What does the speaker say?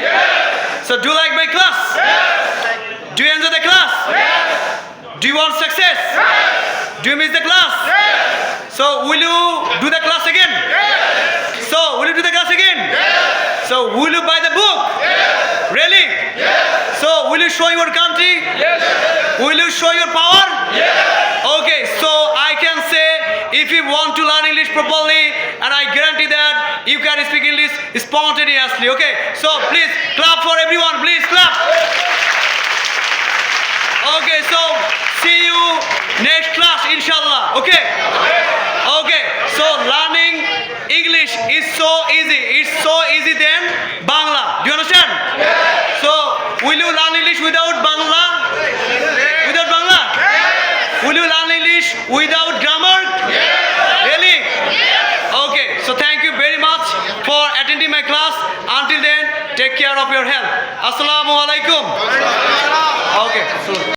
me? So do you like my class? Yes. Do you enjoy the class? Yes. Do you want success? Yes. Do you miss the class? Yes. So will you do the class again? Yes. So will you do the class again? Yes. So will you buy the book? Yes. Really? Yes. So will you show your country? Yes. Will you show your power? Yes. Okay, so I can say if you want to learn English properly, and I guarantee that you can speak English spontaneously. Okay, so please clap for everyone. Please clap. Okay, so see you next class, inshallah. Okay. Okay, so learning English is so easy. It's so easy than Bangla. Do you understand? So will you learn English without Bangla? Without Bangla? Will you learn English without grammar? Really? Okay, so thank you very much for attending my class. Until then, take care of your health. Assalamu alaikum. Okay. so-